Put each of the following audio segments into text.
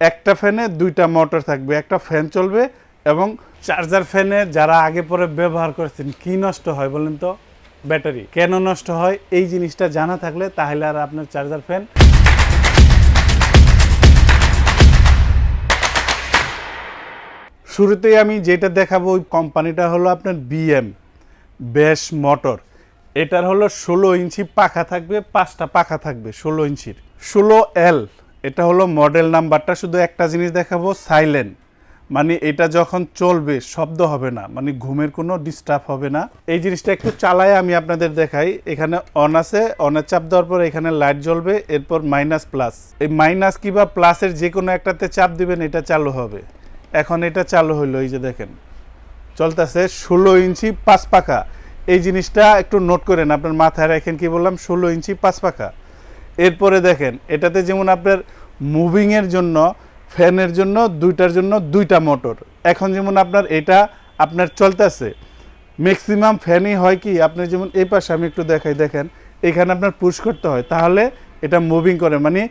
একটা ফ্যানে দুইটা মোটর থাকবে, একটা ফ্যান চলবে এবং চার্জার ফ্যানে যারা আগে পরে ব্যবহার করেছেন, কি নষ্ট হয় বলেন তো? ব্যাটারি কেন নষ্ট হয়? এই জিনিসটা জানা থাকলে তাহলে আর আপনার চার্জার ফ্যান শুরুতেই আমি যেটা দেখাবো, ওই কোম্পানিটা হলো আপনার বিএম বেশ মোটর এটার হলো ষোলো ইঞ্চি পাখা থাকবে, পাঁচটা পাখা থাকবে, ষোলো ইঞ্চির। ষোলো এল এটা হলো মডেল নাম্বারটা শুধু একটা জিনিস দেখাবো সাইলেন্ট মানে এটা যখন চলবে, শব্দ হবে না মানে ঘুমের কোনো ডিস্টার্ব হবে না। এই জিনিসটা একটু চালায় আমি আপনাদের দেখাই। এখানে অন আছে অনের চাপ দেওয়ার পর এখানে লাইট জ্বলবে, এরপর মাইনাস প্লাস এই মাইনাস কিংবা প্লাসের যে কোনো একটাতে চাপ দিবেন, এটা চালু হবে। এখন এটা চালু হইল, এই যে দেখেন। চলতেছে ষোলো ইঞ্চি পাঁচ পাখা। এই জিনিসটা একটু নোট করেন, আপনার মাথায় রাখেন কি বললাম? ষোলো ইঞ্চি পাঁচ পাখা। এরপরে দেখেন, এটাতে যেমন আপনার মুভিংয়ের জন্য ফ্যানের জন্য, দুইটার জন্য দুইটা মোটর এখন যেমন আপনার এটা আপনার চলতেছে। ম্যাক্সিমাম ফ্যানই হয় কি আপনি যেমন এই পাশে আমি একটু দেখাই, দেখেন, এখানে আপনার পুশ করতে হয়। তাহলে এটা মুভিং করে মানে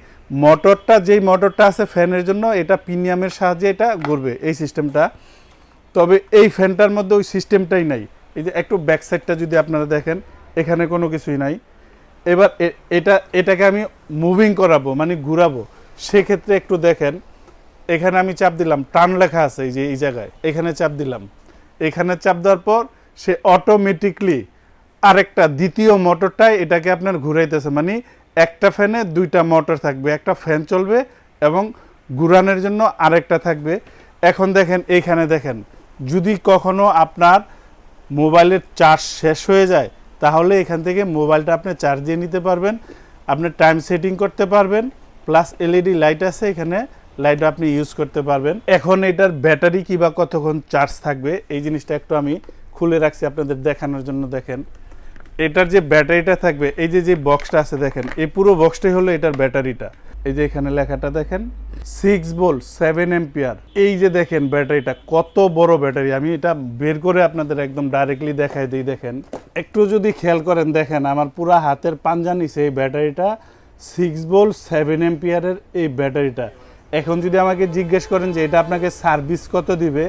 মোটরটা যেই মোটরটা আছে ফ্যানের জন্য, এটা প্রিমিয়ামের সাহায্যে এটা ঘুরবে এই সিস্টেমটা তবে এই ফ্যানটার মধ্যে ওই সিস্টেমটাই নাই। এই যে একটু ব্যাক সাইডটা যদি আপনারা দেখেন, এখানে কোনো কিছুই নাই। এবার এটা, এটাকে আমি মুভিং করাবো মানে ঘুরাবো। সেক্ষেত্রে একটু দেখেন, এখানে আমি চাপ দিলাম, টান লেখা আছে এই যে, এই জায়গায়। এখানে চাপ দিলাম। এখানে চাপ দেওয়ার পর সে অটোমেটিকলি আরেকটা দ্বিতীয় মোটরটাই এটাকে আপনার ঘুরাইতেছে মানে একটা ফ্যানে দুইটা মোটর থাকবে, একটা ফ্যান চলবে এবং ঘুরানোর জন্য আরেকটা থাকবে। এখন দেখেন এইখানে দেখেন, যদি কখনো আপনার মোবাইলের চার্জ শেষ হয়ে যায় তাহলে এখান থেকে মোবাইলটা আপনি চার্জ দিয়ে নিতে পারবেন, আপনি টাইম সেটিং করতে পারবেন প্লাস এলইডি লাইট আছে এখানে লাইট আপনি ইউজ করতে পারবেন। এখন এটার ব্যাটারি কিবা কতক্ষণ চার্জ থাকবে, এই জিনিসটা একটু আমি খুলে রাখছি আপনাদের দেখানোর জন্য, দেখেন। এটার যে ব্যাটারিটা থাকবে, এই যে যে বক্সটা আছে দেখেন, এই পুরো বক্সটাই হলো এটার ব্যাটারিটা। এই যে এখানে লেখাটা দেখেন সিক্স ভোল্ট সেভেন এম্পিয়ার এই যে দেখেন ব্যাটারিটা, কত বড় ব্যাটারি। আমি এটা বের করে আপনাদের একদম ডাইরেক্টলি দেখাই দিই, দেখেন। একটু যদি খেয়াল করেন, দেখেন আমার পুরা হাতের পাঞ্জা নিছে এই ব্যাটারিটা সিক্স ভোল্ট সেভেন এম্পিয়ারের এই ব্যাটারিটা। এখন যদি আমাকে জিজ্ঞেস করেন যে এটা আপনাকে সার্ভিস কত দিবে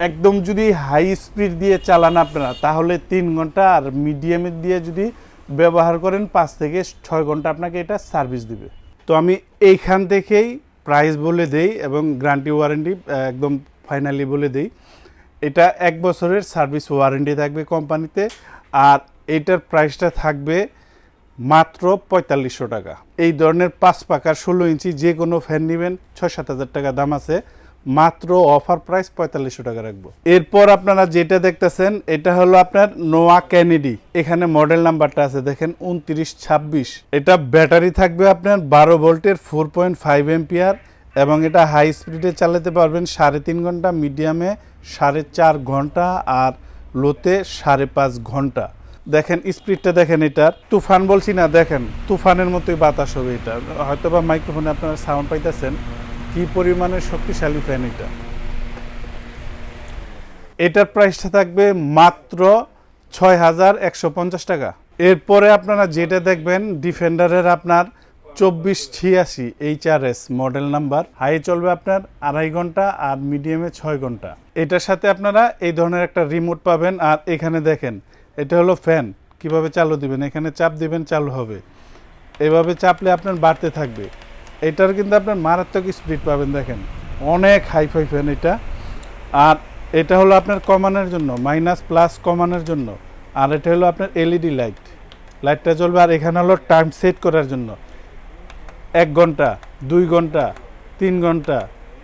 একদম যদি হাই স্পিড দিয়ে চালান আপনারা, তাহলে তিন ঘণ্টা আর মিডিয়ামের দিয়ে যদি ব্যবহার করেন, পাঁচ থেকে ছয় ঘণ্টা আপনাকে এটা সার্ভিস দিবে। তো আমি এইখান থেকেই প্রাইস বলে দেই এবং গ্যারান্টি ওয়ারেন্টি একদম ফাইনালি বলে দেই। এটা এক বছরের সার্ভিস ওয়ারেন্টি থাকবে কোম্পানিতে আর এটার প্রাইসটা থাকবে মাত্র পঁয়তাল্লিশশো টাকা। এই ধরনের পাঁচ পাকার ষোলো ইঞ্চি যে কোনো ফ্যান নেবেন, ছয় সাত হাজার টাকা দাম আছে। মাত্র অফার প্রাইস পঁয়তাল্লিশশো টাকা রাখব। এরপর আপনারা যেটা দেখতেছেন, এটা হলো আপনার নোয়া ক্যানেডি এখানে মডেল নাম্বারটা আছে, দেখেন উনত্রিশ ছাব্বিশ। এটা ব্যাটারি থাকবে আপনার বারো ভোল্টের, ফোর পয়েন্ট ফাইভ এম্পিয়ার এবং এটা হাই স্পিডে চালাতে পারবেন সাড়ে তিন ঘণ্টা, মিডিয়ামে সাড়ে চার ঘণ্টা আর লোতে সাড়ে পাঁচ ঘণ্টা। দেখেন স্পিডটা দেখেন এটার। তুফান বলছি না, দেখেন তুফানের মতোই বাতাস হবে এটা। হয়তো বা মাইক্রোফোনে আপনারা সাউন্ড পাইতেছেন। কি পরিমাণের শক্তিশালী ফ্যান এটা? এটার প্রাইসটা থাকবে মাত্র ছয় হাজার একশো পঞ্চাশ টাকা। এরপরে আপনারা যেটা দেখবেন, ডিফেন্ডারের আপনার চব্বিশ ছিয়াশি H R S model number. High চলবে আপনার আড়াই ঘণ্টা আর মিডিয়ামে ছয় ঘণ্টা। এটার সাথে আপনারা এই ধরনের একটা রিমোট পাবেন। আর এখানে দেখেন, এটা হলো ফ্যান। কীভাবে চালু দিবেন? এখানে চাপ দিবেন, চালু হবে। এভাবে চাপলে আপনার বাড়তে থাকবে। এটার কিন্তু আপনার মারাত্মক স্পিড পাবেন, দেখেন। অনেক হাই ফাই ফ্যান এটা। আর এটা হলো আপনার কমানোর জন্য মাইনাস প্লাস কমানোর জন্য। আর এটা হলো আপনার এলইডি লাইট লাইটটা জ্বলবে আর এখানে হলো টাইম সেট করার জন্য। এক ঘণ্টা, দুই ঘণ্টা, তিন ঘণ্টা,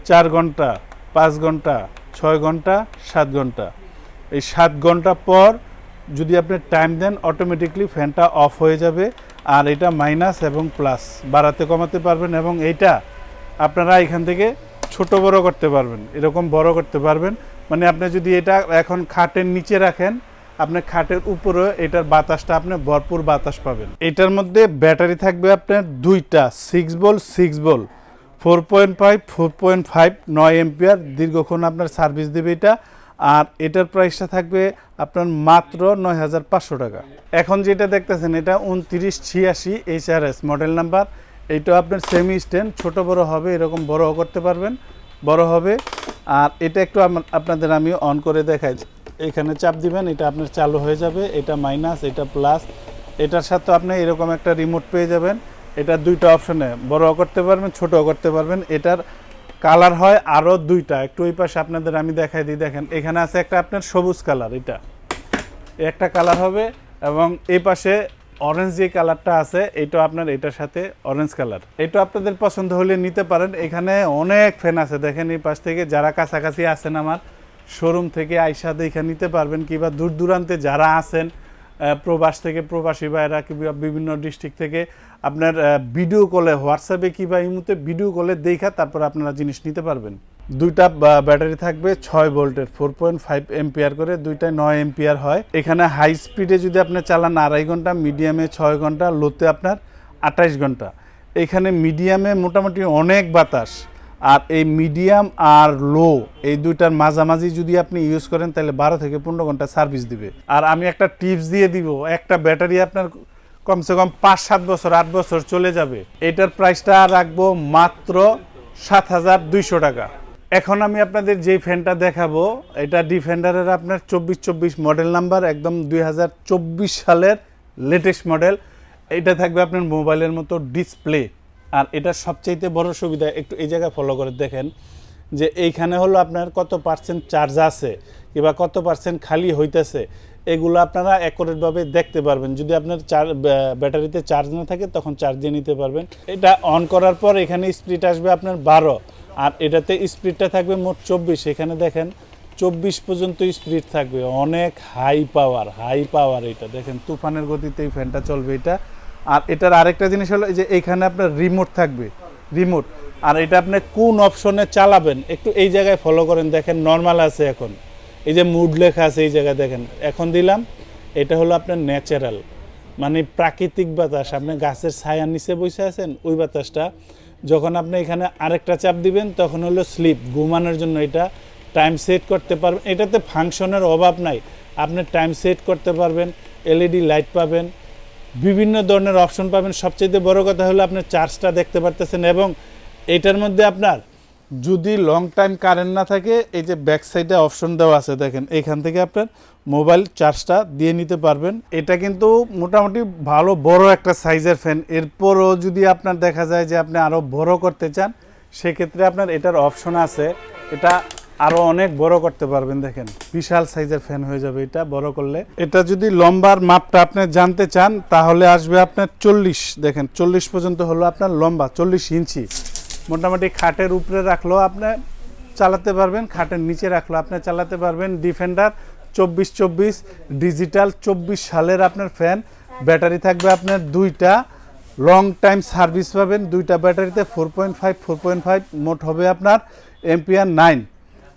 চার ঘণ্টা, পাঁচ ঘণ্টা, ছয় ঘণ্টা, সাত ঘণ্টা। এই সাত ঘণ্টা পর যদি আপনি টাইম দেন অটোমেটিকলি ফ্যানটা অফ হয়ে যাবে। আর এটা মাইনাস এবং প্লাস। বাড়াতে কমাতে পারবেন এবং এইটা আপনারা এখান থেকে ছোট বড় করতে পারবেন। এরকম বড় করতে পারবেন। মানে আপনি যদি এটা এখন খাটের নিচে রাখেন, আপনি খাটের উপরে এটার বাতাসটা আপনি ভরপুর বাতাস পাবেন। এটার মধ্যে ব্যাটারি থাকবে আপনার দুইটা six ball six ball four point five four point five নয় এম্পিয়ার দীর্ঘক্ষণ আপনার সার্ভিস দেবে এটা। আর এটার প্রাইসটা থাকবে আপনার মাত্র নয় হাজার পাঁচশো টাকা। এখন যেটা দেখতেছেন, এটা উনত্রিশ ছিয়াশি এইচআরএস মডেল নাম্বার এইটা আপনার সেমি স্ট্যান্ড ছোট বড় হবে, এরকম বড়ও করতে পারবেন, বড় হবে। আর এটা একটু আপনাদের আমি অন করে দেখাই। এখানে চাপ দিবেন, এটা আপনার চালু হয়ে যাবে, এটা মাইনাস এটা প্লাস এটার সাথে আপনি এরকম একটা রিমোট পেয়ে যাবেন। এটা দুইটা অপশনে বড়ও করতে পারবেন, ছোটও করতে পারবেন। এটার কালার হয় আরও দুইটা। একটু ওই পাশে আপনাদের আমি দেখাই দিই, দেখেন, এখানে আছে একটা আপনার সবুজ কালার, এটা। একটা কালার হবে এবং এই পাশে অরেঞ্জ যে কালারটা আছে এটা আপনার এটার সাথে অরেঞ্জ কালার। এটা আপনাদের পছন্দ হলে নিতে পারেন। এখানে অনেক ফ্যান আছে, দেখেন এই পাশ থেকে যারা কাছাকাছি আছেন আমার শোরুম থেকে আইসা দেখে নিতে পারবেন কিংবা দূর দূরান্তে যারা আছেন প্রবাস থেকে প্রবাসী ভাইরা কিংবা বিভিন্ন ডিস্ট্রিক্ট থেকে আপনার ভিডিও কলে হোয়াটসঅ্যাপে কিংবা ইমুতে ভিডিও কলে দেখা তারপর আপনারা জিনিস নিতে পারবেন। দুইটা ব্যাটারি থাকবে, ছয় ভোল্টের ফোর পয়েন্ট ফাইভ এম্পিয়ার করে দুইটায় নয় এম্পিয়ার হয়। এখানে হাই স্পিডে যদি আপনি চালান আড়াই ঘণ্টা মিডিয়ামে ছয় ঘণ্টা লোতে আপনার আঠাইশ ঘণ্টা। এখানে মিডিয়ামে মোটামুটি অনেক বাতাস। আর এই মিডিয়াম আর লো এই দুইটার মাঝামাঝি যদি আপনি ইউজ করেন, তাহলে বারো থেকে পনেরো ঘণ্টা সার্ভিস দিবে। আর আমি একটা টিপস দিয়ে দিব, একটা ব্যাটারি আপনার কমসে কম পাঁচ সাত বছর, আট বছর চলে যাবে। এটার প্রাইসটা রাখব মাত্র সাত হাজার দুইশো টাকা। এখন আমি আপনাদের যে ফ্যানটা দেখাবো, এটা ডিফেন্ডারের আপনার চব্বিশ চব্বিশ মডেল নাম্বার একদম দুই হাজার চব্বিশ সালের লেটেস্ট মডেল এটা থাকবে আপনার মোবাইলের মতো ডিসপ্লে আর এটা সবচাইতে বড় সুবিধা একটু এই জায়গায় ফলো করে দেখেন যে এইখানে হলো আপনার কত পার্সেন্ট চার্জ আছে কিংবা কত পার্সেন্ট খালি হইতেছে, এগুলো আপনারা অ্যাকুরেটভাবে দেখতে পারবেন। যদি আপনার চার ব্যাটারিতে চার্জ না থাকে, তখন চার্জ দিয়ে নিতে পারবেন। এটা অন করার পর এখানে স্পিড আসবে আপনার বারো, আর এটাতে স্পিডটা থাকবে মোট চব্বিশ। এখানে দেখেন চব্বিশ পর্যন্ত স্পিড থাকবে। অনেক হাই পাওয়ার হাই পাওয়ার এটা। দেখেন তুফানের গতিতে এই ফ্যানটা চলবে এটা। আর এটার আরেকটা জিনিস হলো যে এখানে আপনার রিমোট থাকবে রিমোট আর এটা আপনি কোন অপশনে চালাবেন, একটু এই জায়গায় ফলো করেন, দেখেন নর্মাল আছে এখন। এই যে মুড লেখা আছে এই জায়গায় দেখেন, এখন দিলাম, এটা হলো আপনার ন্যাচারাল মানে প্রাকৃতিক বাতাস, আপনি গাছের ছায়ার নিচে বসে আছেন, ওই বাতাসটা, যখন আপনি এখানে আরেকটা চাপ দিবেন, তখন হলো স্লিপ ঘুমানোর জন্য এটা টাইম সেট করতে পারবেন। এটাতে ফাংশনের অভাব নাই, আপনি টাইম সেট করতে পারবেন এলইডি লাইট পাবেন বিভিন্ন ধরনের অপশন পাবেন। সবচেয়ে বড় কথা হলো আপনার চার্জটা দেখতে পারতেছেন এবং এটার মধ্যে আপনার যদি লং টাইম কারেন্ট না থাকে, এই যে ব্যাক সাইডে অপশন দেওয়া আছে দেখেন, এখান থেকে আপনার মোবাইল চার্জটা দিয়ে নিতে পারবেন। এটা কিন্তু মোটামুটি ভালো বড় একটা সাইজের ফ্যান এরপরও যদি আপনার দেখা যায় যে আপনি আরও বড় করতে চান, সেক্ষেত্রে আপনার এটার অপশন আছে। এটা আরও অনেক বড় করতে পারবেন, দেখেন। বিশাল সাইজের ফ্যান হয়ে যাবে এটা, বড় করলে। এটা যদি লম্বার মাপটা আপনি জানতে চান, তাহলে আসবে আপনার চল্লিশ, দেখেন, চল্লিশ পর্যন্ত হলো আপনার লম্বা, চল্লিশ ইঞ্চি। মোটামুটি খাটের উপরে রাখলেও আপনি চালাতে পারবেন, খাটের নিচে রাখলেও আপনি চালাতে পারবেন। ডিফেন্ডার চব্বিশ চব্বিশ ডিজিটাল চব্বিশ সালের আপনার ফ্যান ব্যাটারি থাকবে আপনার দুইটা। লং টাইম সার্ভিস পাবেন, দুইটা ব্যাটারিতে four point five four point five মোট হবে আপনার এমপিআর নাইন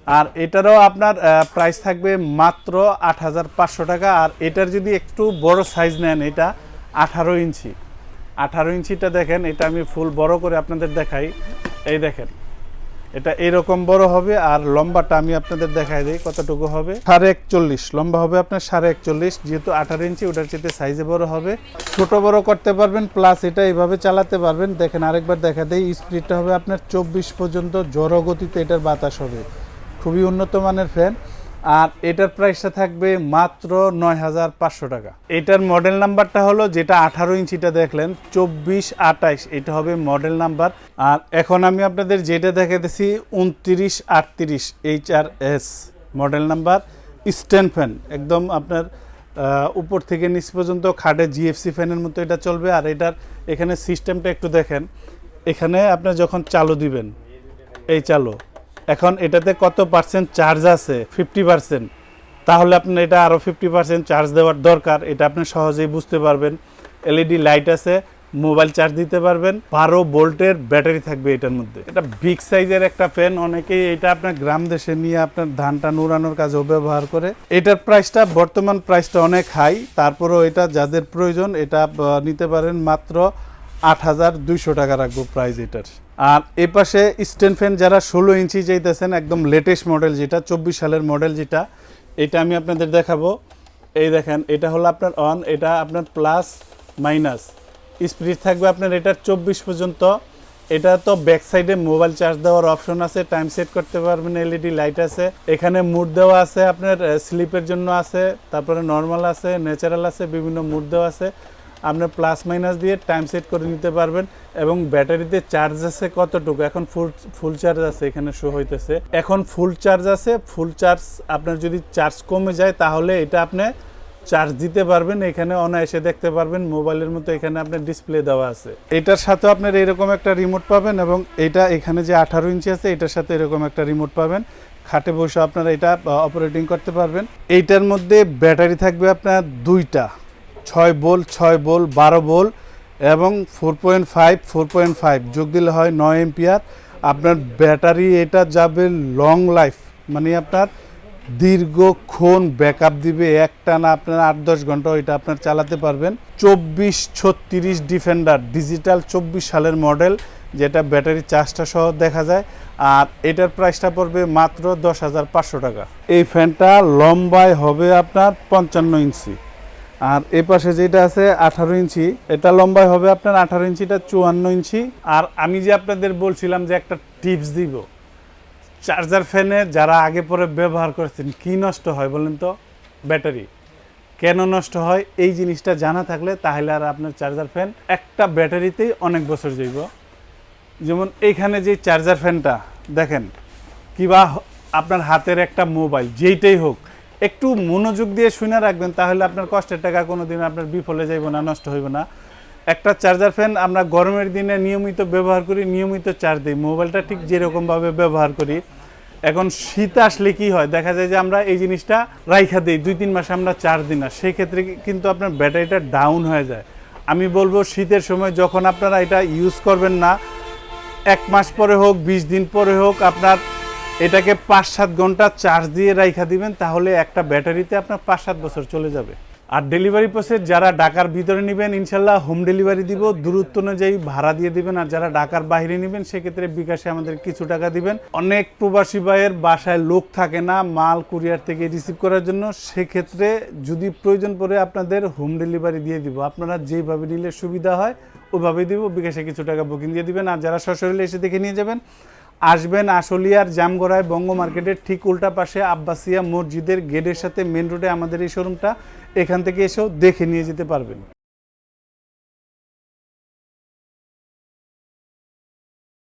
আর এটারও আপনার প্রাইস থাকবে মাত্র আট হাজার পাঁচশো টাকা। আর এটার যদি একটু বড় সাইজ নেন, এটা আঠারো ইঞ্চি। আঠারো ইঞ্চিটা দেখেন, এটা আমি ফুল বড় করে আপনাদের দেখাই। এই দেখেন, এটা এরকম বড় হবে আর লম্বাটা আমি আপনাদের দেখাই দিই কতটুকু হবে। সাড়ে একচল্লিশ, লম্বা হবে আপনার সাড়ে একচল্লিশ, যেহেতু আঠারো ইঞ্চি, ওটার চেয়ে সাইজে বড় হবে। ছোট বড় করতে পারবেন প্লাস এটা এইভাবে চালাতে পারবেন। দেখেন, আরেকবার দেখা দেয় স্পিডটা হবে আপনার চব্বিশ পর্যন্ত জড় গতিতে এটার বাতাস হবে। খুবই উন্নত মানের ফ্যান। আর এটার প্রাইসটা থাকবে মাত্র নয় হাজার পাঁচশো টাকা। এটার মডেল নাম্বারটা হলো যেটা আঠারো ইঞ্চিটা দেখলেন, চব্বিশ আটাইশ এটা হবে মডেল নাম্বার আর এখন আমি আপনাদের যেটা দেখাতেছি উনত্রিশ আটত্রিশ H R S model number stand fan একদম আপনার উপর থেকে নিচ পর্যন্ত খাটে জিএফসি ফ্যানের মতো এটা চলবে। আর এটার এখানে সিস্টেমটা একটু দেখেন। এখানে আপনার যখন চালু দিবেন, এই চালু। এখন এটাতে কত পার্সেন্ট চার্জ আছে? ফিফটি পার্সেন্ট তাহলে আপনার এটা আরও ফিফটি পার্সেন্ট চার্জ দেওয়ার দরকার, এটা আপনি সহজেই বুঝতে পারবেন। এলইডি লাইট আছে মোবাইল চার্জ দিতে পারবেন, বারো ভোল্টের ব্যাটারি থাকবে এটার মধ্যে। এটা বিগ সাইজের একটা ফ্যান অনেকেই এটা আপনার গ্রাম দেশে নিয়ে আপনার ধানটা নুরানোর কাজেও ব্যবহার করে। এটার প্রাইসটা বর্তমান প্রাইসটা অনেক হাই তারপরেও এটা যাদের প্রয়োজন, এটা নিতে পারেন মাত্র আট হাজার দুইশো টাকা রাখব প্রাইস এটার। আর এ পাশে স্ট্যান্ড ফ্যান যারা ষোলো ইঞ্চি চাইতেছেন, একদম লেটেস্ট মডেল যেটা, চব্বিশ সালের মডেল যেটা, এটা আমি আপনাদের দেখাবো। এই দেখেন, এটা হলো আপনার অন এটা আপনার প্লাস মাইনাস স্পিড থাকবে আপনার এটার চব্বিশ পর্যন্ত। এটা তো ব্যাক সাইডে মোবাইল চার্জ দেওয়ার অপশন আছে টাইম সেট করতে পারবেন এলইডি লাইট আছে। এখানে মুড দেওয়া আছে আপনার স্লিপের জন্য আছে, তারপরে নর্মাল আছে ন্যাচারাল আছে, বিভিন্ন মুড দেওয়া আছে। আপনার প্লাস মাইনাস দিয়ে টাইম সেট করে নিতে পারবেন এবং ব্যাটারিতে চার্জ আছে কতটুকু? এখন ফুল ফুল চার্জ আছে, এখানে শো হইতেছে। এখন ফুল চার্জ আছে ফুল চার্জ আপনার যদি চার্জ কমে যায়, তাহলে এটা আপনি চার্জ দিতে পারবেন। এখানে অনায়াসে দেখতে পারবেন, মোবাইলের মতো এখানে আপনার ডিসপ্লে দেওয়া আছে। এটার সাথে আপনার এরকম একটা রিমোট পাবেন এবং এটা এখানে যে আঠারো ইঞ্চি আছে, এটার সাথে এরকম একটা রিমোট পাবেন। খাটে বসে আপনারা এটা অপারেটিং করতে পারবেন। এইটার মধ্যে ব্যাটারি থাকবে আপনার দুইটা। ছয় বোল ছয় বোল, বারো বোল এবং four point five four point five যোগ দিলে হয় নয় এম্পিয়ার আপনার ব্যাটারি এটা যাবে লং লাইফ মানে আপনার দীর্ঘক্ষণ ব্যাকআপ দিবে। একটা না আপনার আট দশ ঘণ্টা ওইটা আপনার চালাতে পারবেন। চব্বিশ ছত্রিশ ডিফেন্ডার ডিজিটাল চব্বিশ সালের মডেল যেটা ব্যাটারি চার্জটা সহ দেখা যায়। আর এটার প্রাইসটা পড়বে মাত্র দশ হাজার পাঁচশো টাকা। এই ফ্যানটা লম্বায় হবে আপনার পঞ্চান্ন ইঞ্চি। আর এ পাশে যেটা আছে আঠারো ইঞ্চি, এটা লম্বায় হবে আপনার আঠারো ইঞ্চিটা চুয়ান্ন ইঞ্চি। আর আমি যে আপনাদের বলছিলাম যে একটা টিপস দিব, চার্জার ফ্যানে যারা আগে পরে ব্যবহার করেছেন, কি নষ্ট হয় বলেন তো? ব্যাটারি। কেন নষ্ট হয়? এই জিনিসটা জানা থাকলে তাহলে আর আপনার চার্জার ফ্যান একটা ব্যাটারিতেই অনেক বছর যাইব। যেমন এইখানে যে চার্জার ফ্যানটা, দেখেন কিবা আপনার হাতের একটা মোবাইল, যেইটাই হোক একটু মনোযোগ দিয়ে শুনে রাখবেন, তাহলে আপনার কষ্টের টাকা কোনো দিন আপনার বিফলে যাইব না, নষ্ট হইব না। একটা চার্জার ফ্যান আমরা গরমের দিনে নিয়মিত ব্যবহার করি, নিয়মিত চার্জ দিই। মোবাইলটা ঠিক যেরকমভাবে ব্যবহার করি। এখন শীত আসলে কি হয়? দেখা যায় যে আমরা এই জিনিসটা রাইখা দিই, দুই তিন মাসে আমরা চার্জ দিই না। সেই ক্ষেত্রে কিন্তু আপনার ব্যাটারিটা ডাউন হয়ে যায়। আমি বলব শীতের সময় যখন আপনারা এটা ইউজ করবেন না, এক মাস পরে হোক, বিশ দিন পরে হোক, আপনার এটাকে পাঁচ সাত ঘণ্টা চার্জ দিয়ে রাইখা দিবেন, তাহলে একটা ব্যাটারিতে আপনার পাঁচ সাত বছর চলে যাবে। আর ডেলিভারি প্রসেস যারা ঢাকার ভিতরে নেবেন, ইনশাল্লাহ হোম ডেলিভারি দিব, দূরত্ব অনুযায়ী ভাড়া দিয়ে দিবেন, আর যারা ঢাকার বাইরে নেবেন, সেক্ষেত্রে বিকাশে আমাদের কিছু টাকা দিবেন। অনেক প্রবাসী ভাইয়ের বাসায় লোক থাকে না, মাল কুরিয়ার থেকে রিসিভ করার জন্য, সেক্ষেত্রে যদি প্রয়োজন পড়ে আপনাদের হোম ডেলিভারি দিয়ে দিব। আপনারা যেভাবে নিলে সুবিধা হয় ওইভাবেই দিব, বিকাশে কিছু টাকা বুকিং দিয়ে দিবেন। আর যারা সশরীরে এসে দেখে নিয়ে যাবেন আসবেন আশুলিয়ার জামগড়ায় বঙ্গ মার্কেটের ঠিক উল্টা পাশে আব্বাসিয়া মসজিদের গেটের সাথে মেন রোডে আমাদের এই শোরুমটা, এখান থেকে এসেও দেখে নিয়ে যেতে পারবেন।